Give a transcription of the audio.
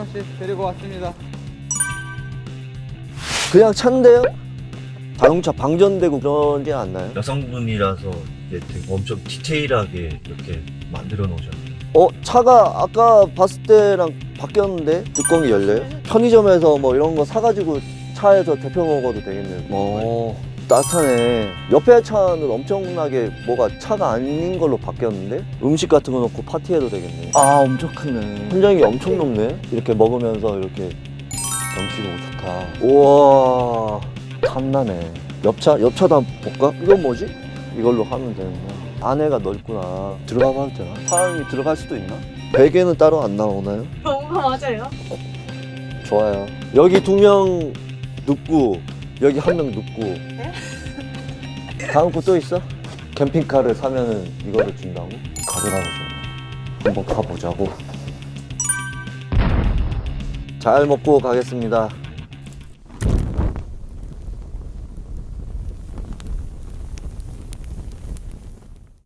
명씩 데리고 왔습니다. 그냥 차인데요? 자동차 방전되고 그러진 않나요? 여성분이라서 이제 되게 엄청 디테일하게 이렇게 만들어 놓으셨네요. 어 차가 아까 봤을 때랑 바뀌었는데 뚜껑이 열려요? 편의점에서 뭐 이런 거 사가지고 차에서 데펴 먹어도 되겠네요. 어 따뜻하네. 옆에 차는 엄청나게 뭐가 차가 아닌 걸로 바뀌었는데 음식 같은 거 넣고 파티해도 되겠네. 아 엄청 크네. 천장이 엄청 높네. 이렇게 먹으면서 이렇게 경치 너무 좋다. 우와 탐나네. 옆차 옆차도 한번 볼까? 이건 뭐지? 이걸로 하면 되는구나. 안에가 넓구나. 들어가 봐도 되나? 사람이 들어갈 수도 있나? 베개는 따로 안 나오나요? 어, 맞아요. 좋아요. 여기 두 명 눕고 여기 한 명 눕고. 다음 거 또 있어? 캠핑카를 사면은 이거를 준다고? 가져가보자. 한번 가보자고. 잘 먹고 가겠습니다.